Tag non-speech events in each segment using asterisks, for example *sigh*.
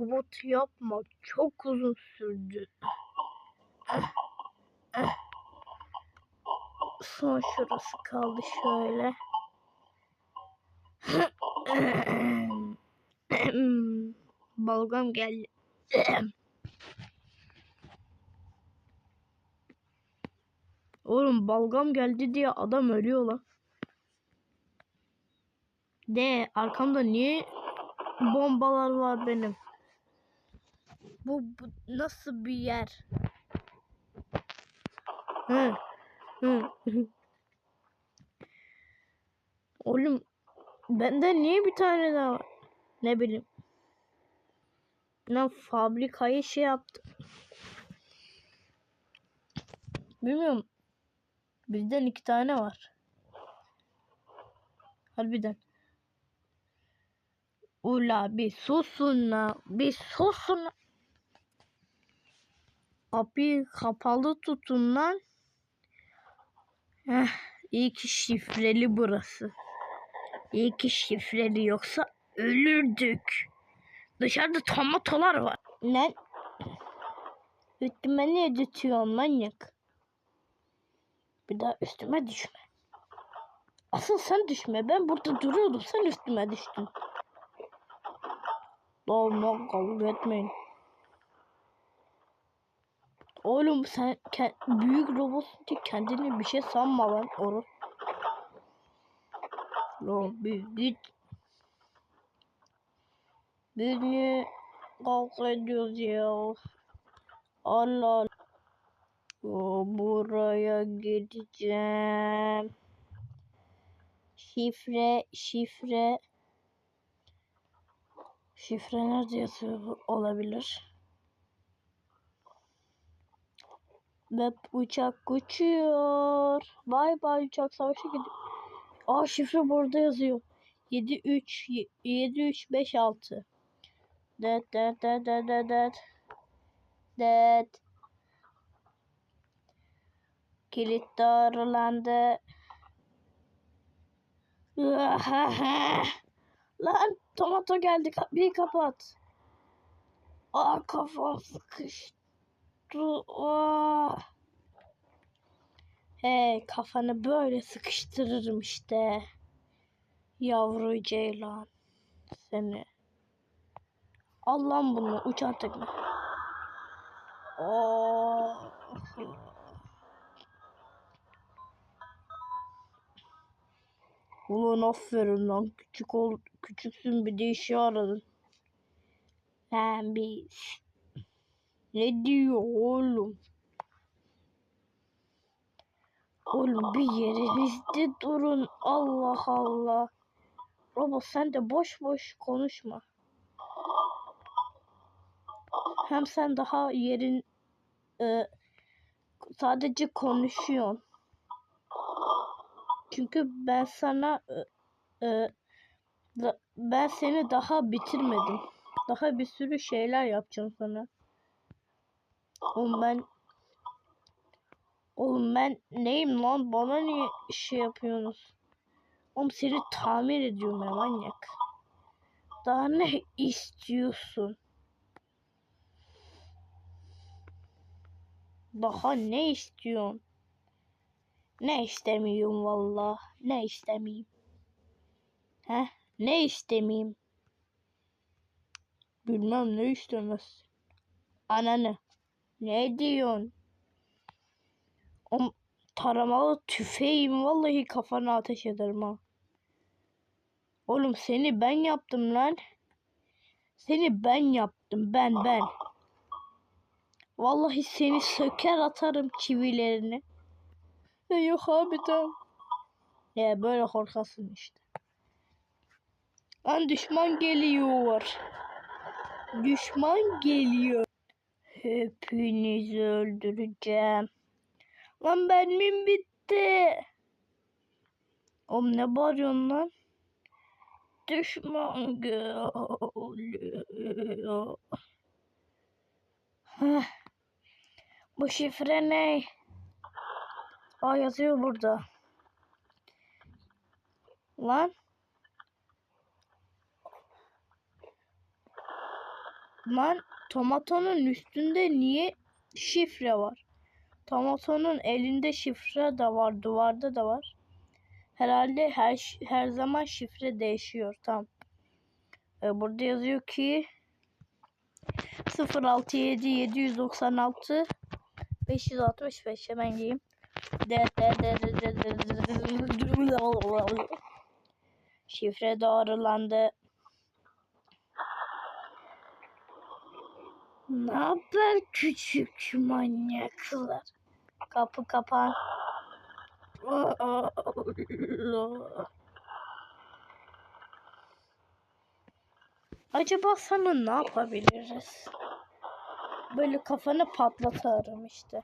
Robot yapmak çok uzun sürdü. Son şurası kaldı şöyle. Balgam geldi. Oğlum balgam geldi diye adam ölüyor lan. De arkamda niye bombalar var benim? Bu, bu nasıl bir yer? Hı. Hı. Oğlum bende niye bir tane daha var? Ne bileyim. Lan fabrikayı şey yaptı. Bilmiyorum. Bizden iki tane var. Harbiden. Ula bir susun la. Bir susun la. Kapıyı kapalı tutun lan. Heh, iyi ki şifreli burası. İyi ki şifreli yoksa ölürdük. Dışarıda tomatolar var. Lan. Üstüme niye düşüyorsun manyak? Bir daha üstüme düşme. Asıl sen düşme. Ben burada duruyordum. Sen üstüme düştün. Doğru kavga etmeyin. Oğlum sen büyük robotsun diye kendini bir şey sanma lan oru. Lan bir git. Biz niye kavga ediyoruz ya? Allah Allah. Buraya gideceğim. Şifre, şifre. Şifre nerede yazıyor olabilir? Ve uçak uçuyor. Bay bay uçak savaşa gidiyor. Aa şifre burada yazıyor. 7 3 7 3 5 6. Det det det det det det. Det. Kilit doğrulandı. *laughs* Lan tomato geldi. Bir kapat. Aa kafam sıkıştı. Aa. Hey kafanı böyle sıkıştırırım işte. Yavru ceylan. Seni. Al lan bunu uçan tekme. Oh. Ulan aferin lan. Küçük ol, küçüksün bir de işi aradın. Sen bir... Ne diyor oğlum? Oğlum bir yerinizde durun. Allah Allah. Robot sen de boş boş konuşma. Hem sen daha yerin e, sadece konuşuyorsun. Çünkü ben sana e, e, ben seni daha bitirmedim. Daha bir sürü şeyler yapacağım sana. Oğlum ben Oğlum ben neyim lan? Bana niye şey yapıyorsunuz? Oğlum seni tamir ediyorum ya manyak. Daha ne istiyorsun? Daha ne istiyorsun? Ne istemiyorum valla. Ne istemeyeyim. He? Ne istemeyeyim? Bilmem ne istemez. Ananı. Ne diyorsun? O taramalı tüfeğim vallahi kafana ateş ederim ha. Oğlum seni ben yaptım lan. Seni ben yaptım ben ben. Vallahi seni söker atarım çivilerini. Ya yok abi tamam. Ya böyle korkasın işte. Lan düşman geliyor. Düşman geliyor. Hepinizi öldüreceğim. Lan benim bitti. Oğlum ne bağırıyorsun lan? Düşman geliyor. Bu şifre ne? Aa yazıyor burada. Lan. Lan tomatonun üstünde niye şifre var? Tomatonun elinde şifre de var, duvarda da var. Herhalde her her zaman şifre değişiyor. Tamam. Ee, burada yazıyor ki 067 796 565 hemen de Şifre doğrulandı. Ne haber küçük manyaklar? Kapı kapan. Acaba sana ne yapabiliriz? Böyle kafanı patlatarım işte.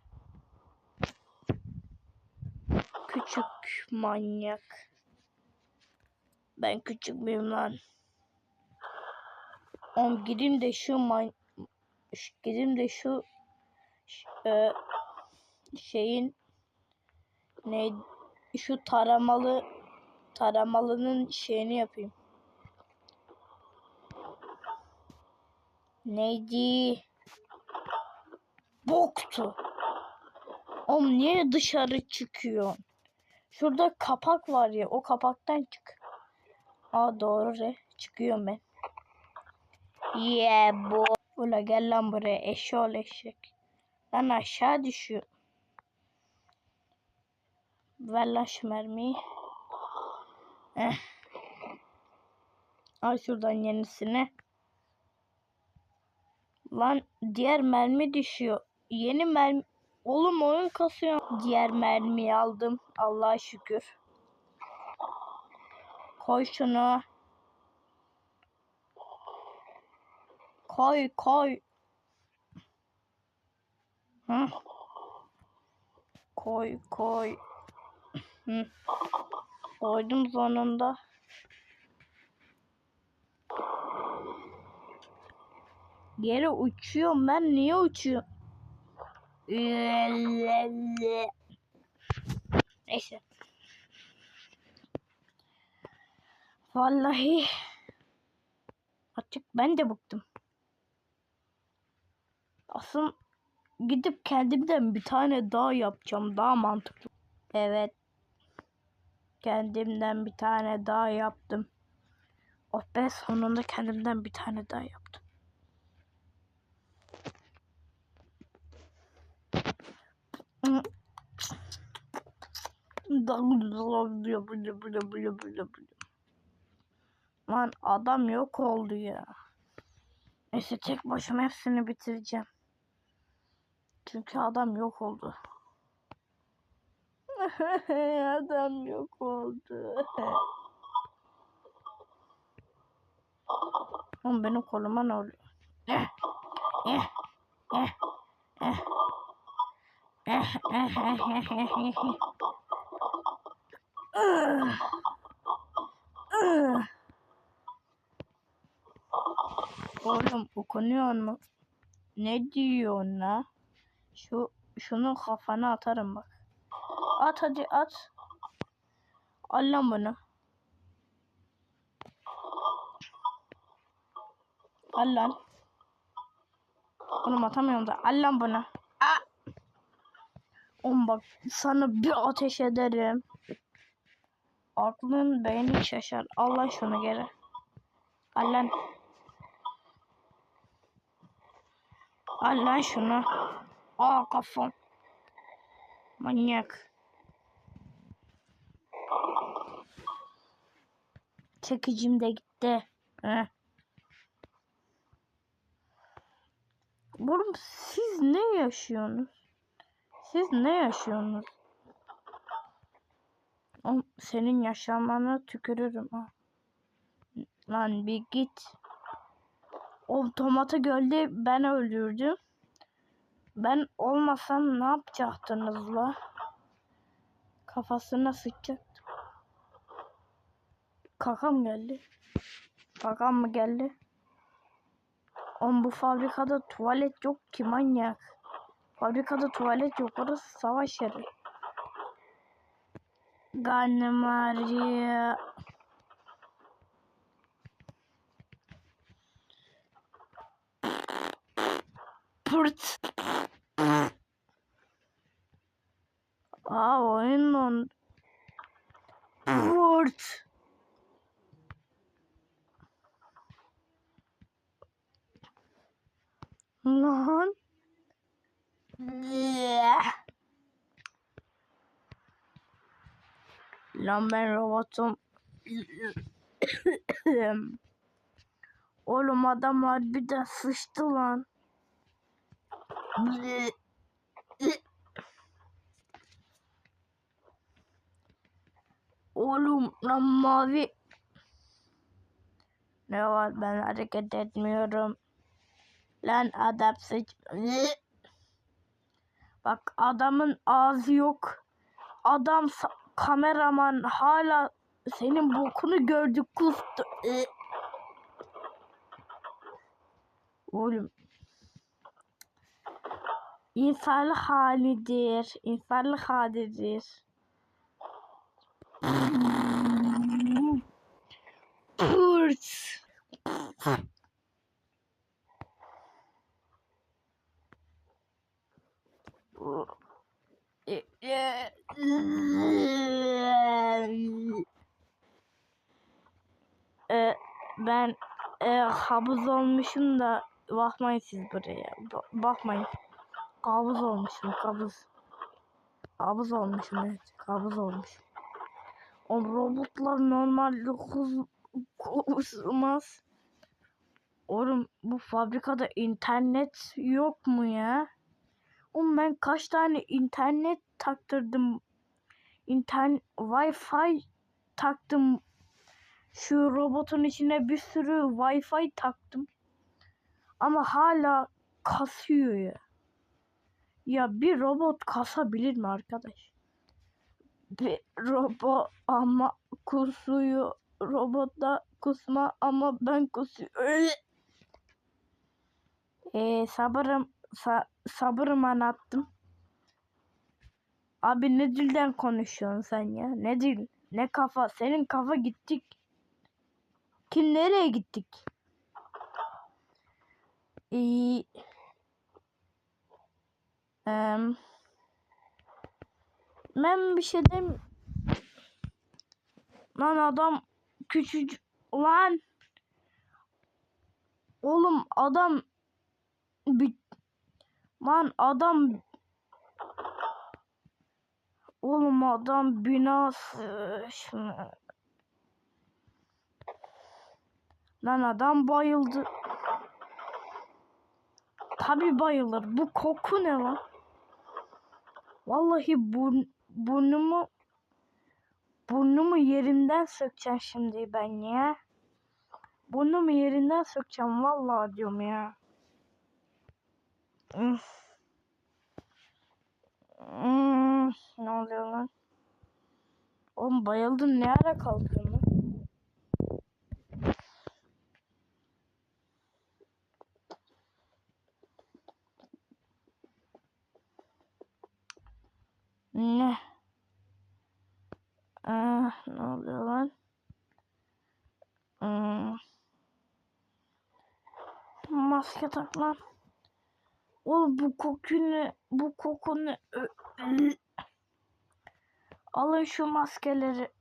Küçük manyak. Ben küçük müyüm lan? Oğlum gideyim de şu man... Gideyim de şu... e, şeyin... Ne... Şu taramalı... Taramalının şeyini yapayım. Neydi? Boktu. Oğlum niye dışarı çıkıyorsun? Şurada kapak var ya o kapaktan çık. Aa doğru re. Çıkıyorum ben. Yeah bu. Ula gel lan buraya eşşoğlu eşek. Lan aşağı düşüyor. Ver lan şu mermiyi. Eh. Al şuradan yenisini. Lan diğer mermi düşüyor. Yeni mermi... Oğlum oyun kasıyor. Diğer mermiyi aldım. Allah'a şükür. Koy şunu. Koy koy. Hı. Koy koy. Hı. Koydum sonunda. Geri uçuyorum ben. Niye uçuyorum? Neyse. Vallahi artık ben de bıktım. Aslında gidip kendimden bir tane daha yapacağım. Daha mantıklı. Evet. Kendimden bir tane daha yaptım. Oh be sonunda kendimden bir tane daha yaptım. Lan adam yok oldu ya. Neyse tek başıma hepsini bitireceğim. Çünkü adam yok oldu. *laughs* adam yok oldu. Oğlum benim koluma ne oluyor? Eh, eh, eh, eh. Eh, eh, eh, eh, eh, eh, eh. Oğlum okunuyor mu? Ne diyorsun la? Şu şunun kafana atarım bak. At hadi at. Al lan bunu. Al lan. Bunu atamıyorum da. Al lan bunu. Aa! Oğlum bak sana bir ateş ederim. Aklın beynin şaşar. Al lan şunu geri. Al lan. Al lan şunu. Aa kafam. Manyak. Çekicim de gitti. Heh. Oğlum siz ne yaşıyorsunuz? Siz ne yaşıyorsunuz? Oğlum, senin yaşamana tükürürüm ha. Lan bir git. O tomatı gölde ben öldürdüm. Ben olmasam ne yapacaktınız la? Kafasına sıçacaktım. Kakam geldi. Kakam mı geldi? Oğlum bu fabrikada tuvalet yok ki manyak. Fabrikada tuvalet yok. Orası savaş yeri. Karnım ağrıyor. Pırt. Aa oyun dondu. Pırt. Lan. Lan ben robotum. Oğlum adamlar bir de sıçtı lan. Oğlum lan mavi. Ne var ben hareket etmiyorum. Lan adam sıç. Bak adamın ağzı yok. Adam kameraman hala senin bokunu gördü kustu. Oğlum. İnsanlık halidir. İnsanlık halidir. Pırt. Ee, ben e, habuz olmuşum da bakmayın siz buraya. Ba bakmayın. Kabuz olmuşum kabuz. Kabuz olmuşum evet. Kabuz olmuşum. O robotlar normal 9 Olmaz. Oğlum bu fabrikada internet yok mu ya? Oğlum ben kaç tane internet taktırdım. İnternet, Wi-Fi taktım. Şu robotun içine bir sürü Wi-Fi taktım. Ama hala kasıyor ya. Ya bir robot kasabilir mi arkadaş? Bir robot ama kusuyor Robotta kusma ama ben kusuyorum. Ee, sabırım sa, sabırım anlattım. Abi ne dilden konuşuyorsun sen ya? Ne dil? Ne kafa? Senin kafa gittik. Kim nereye gittik? İyi. Em, ben bir şey dem. Lan adam küçücük lan. Oğlum adam lan adam Oğlum adam binası şunu. Lan adam bayıldı. Tabi bayılır. Bu koku ne lan? Vallahi burn, burnumu burnumu yerimden sökeceğim şimdi ben ya. Burnumu yerinden sökeceğim vallahi diyorum ya. Üf. Hmm, ne oluyor lan? Oğlum bayıldın ne ara kalkıyorsun lan? Ne? Ah, ne oluyor lan? Hmm. Maske tak lan. Oğlum bu koku ne? Bu koku ne? Ö- ı. Alın şu maskeleri.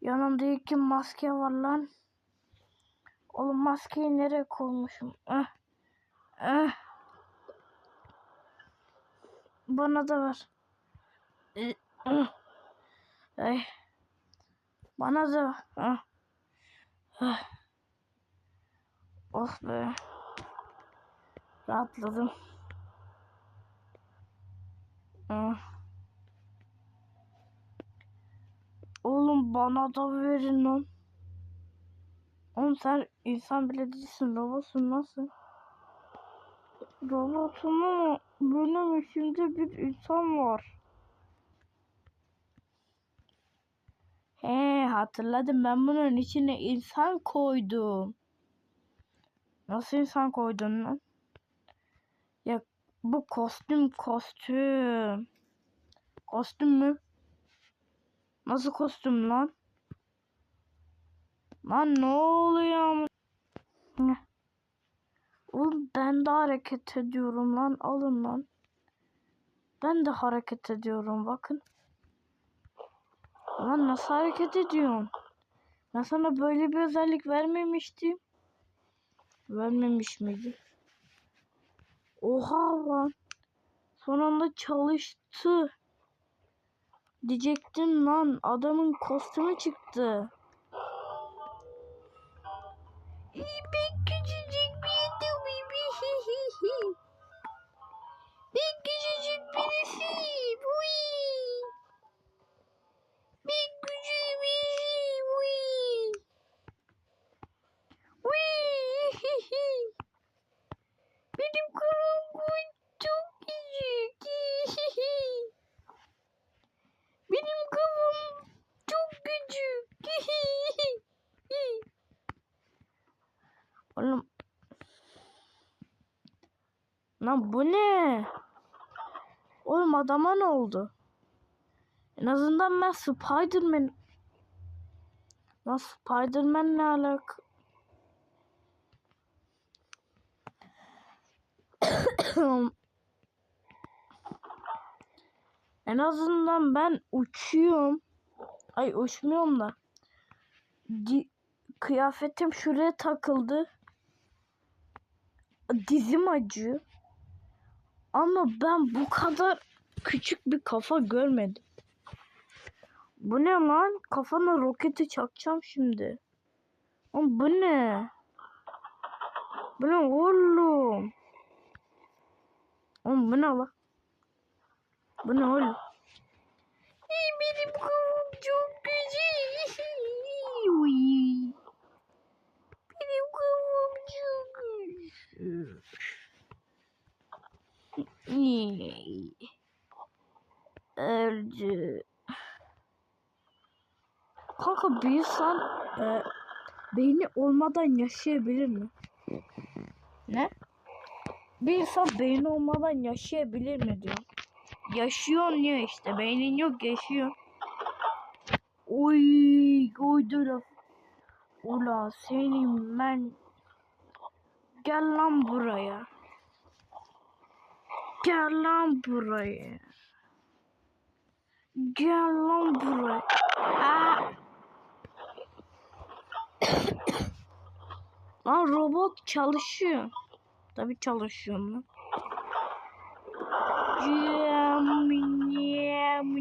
Yanımda iki maske var lan. Oğlum maskeyi nereye koymuşum? Eh. Eh. Bana da ver. Eh, eh. Ay. Bana da. Ah. Ah. Oh be. Rahatladım. Ah. Oğlum bana da verin lan. Oğlum sen insan bile değilsin. Robotsun nasıl? Robotum ama benim içimde bir insan var. He hatırladım ben bunun içine insan koydum. Nasıl insan koydun lan? Ya bu kostüm kostüm. Kostüm mü? Nasıl kostüm lan? Lan ne oluyor. Oğlum ben de hareket ediyorum lan. Alın lan. Ben de hareket ediyorum bakın. Lan nasıl hareket ediyorsun? Ben sana böyle bir özellik vermemiştim. Vermemiş miydi? Oha lan. Son anda çalıştı. Diyecektim lan adamın kostümü çıktı. Ben küçücük Lan bu ne? Oğlum adama ne oldu? En azından ben Spiderman. Lan Spiderman ne alaka? *coughs* en azından ben uçuyorum. Ay uçmuyorum da. Di kıyafetim şuraya takıldı. Dizim acıyor. Ama ben bu kadar küçük bir kafa görmedim. Bu ne lan? Kafana roketi çakacağım şimdi. Oğlum bu ne? Bu ne oğlum? Oğlum bu ne lan? Bu ne oğlum? Benim kafam çok güzel. *laughs* Benim kafam çok güzel. Öldü. Kanka bir insan e, beyni olmadan yaşayabilir mi? Ne? Bir insan beyni olmadan yaşayabilir mi diyor. Yaşıyor ya işte. Beynin yok yaşıyor. Oy, oydu laf. Ula senin ben gel lan buraya. Gel lan buraya. Gel lan buraya. Aa. *coughs* Lan robot çalışıyor. Tabii çalışıyor lan. Jamming